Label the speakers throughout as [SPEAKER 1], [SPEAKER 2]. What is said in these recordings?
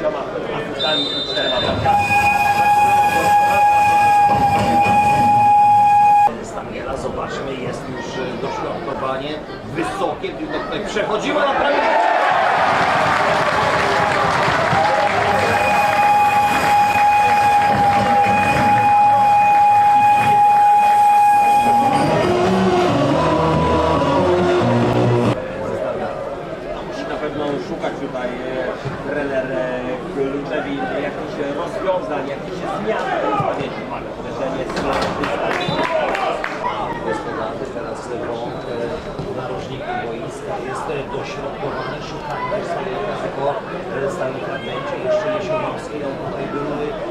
[SPEAKER 1] 知道吗？阿是知道吗 tutaj e, trener e, Kluczewi jakichś rozwiązań, jakichś zmian w ustawieniu. Mamy uderzenie z Gospodarny teraz po e, narożniku boiska jest e, dośrodkowane, szukanie swojego e, stałym fragmencie. Jeszcze Jesionowski, on tutaj był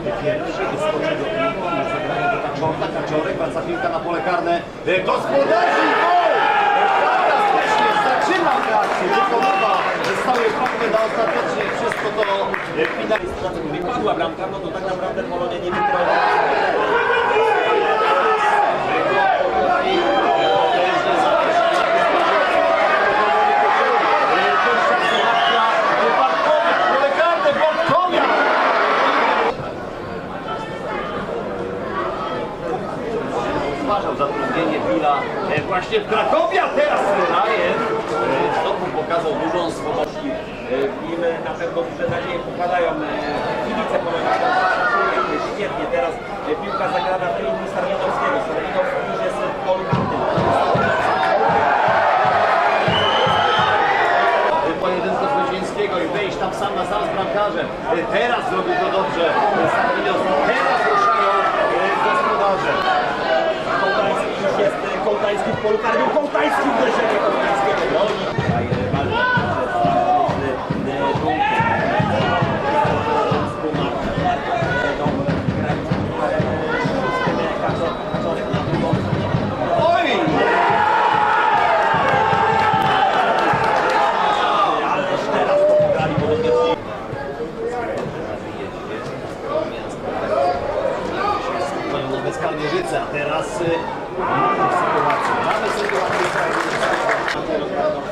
[SPEAKER 1] e, pierwszy, wyskoczył do piłki, zagranie do Kaczorka, Kaczorek, wraca piłka na pole karne. E, Gospodarzy! E, zaczyna reakcję, wykonywa stałe fragment, a ostatecznie wszystko to e, finalista. Wychodziła bramka, no to tak naprawdę Polonia nie wygrała. Właśnie w Krakowie, a teraz Rajen e, znowu pokazał dużą swobodę. Im na pewno duże nadzieje pokładają e, kibice Polonia. Świetnie, teraz e, piłka zagrana w linii Sarminowskiego. Sarminowski już jest karnym. pojedynku zwycięskiego i wejść tam sam na sam z bramkarzem. E, Teraz zrobił to dobrze teraz to pograli podobnie. Bez Kalmierzyce, a teraz Thank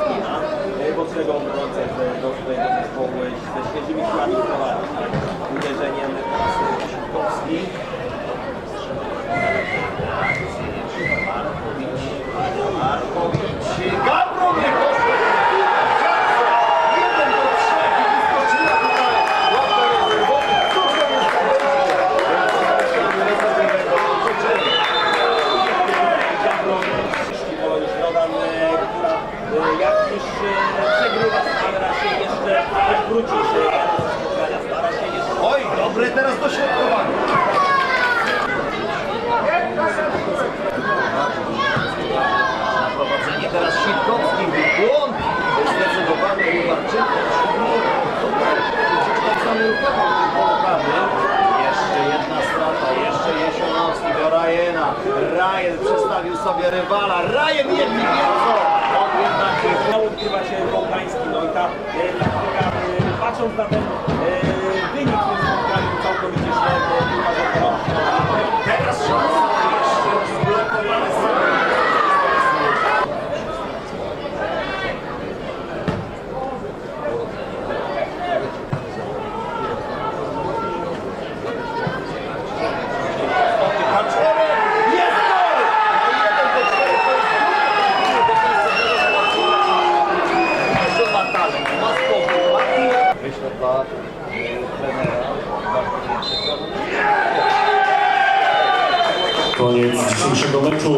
[SPEAKER 1] you. Stara się jeszcze stara się. Oj, dobre teraz dośrodkowanie. Prowadzenie teraz Sitkowski, błąd zdecydowany Rubarczyka. Jeszcze jedna strata, jeszcze Jesionowski do Rajena. Rajen przestawił sobie rywala. Rajen jedni wiedzą. On jednak odgrywa się Kołtański. No i ta Dla e, trenera
[SPEAKER 2] Koniec dzisiejszego meczu.